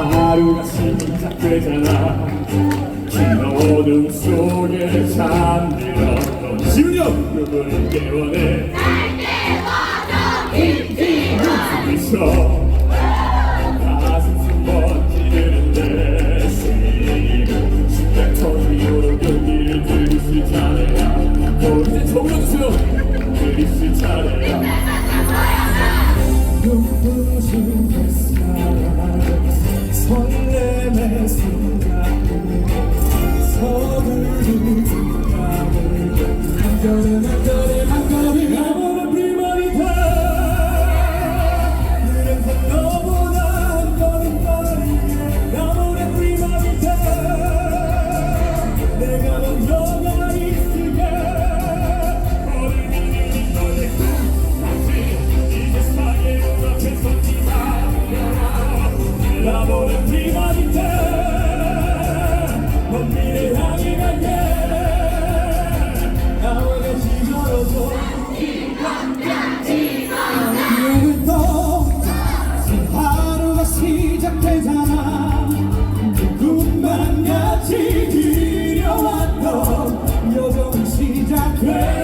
하루가 시작되잖아. 긴 어둠 속에 잠들었던 심령 누구를 깨워내. 바라보는 비가 밑에 먼 미래 향해 갈게 나에게 지켜줘 오늘부터 하루가 시작되잖아. 꿈만 같이 그려왔던 여정은 시작돼.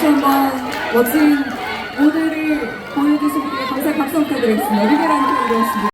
다시 한번 멋진 오늘을 보여주신 분께 감사 감사 부탁드리겠습니다. 리베라 인터뷰였습니다.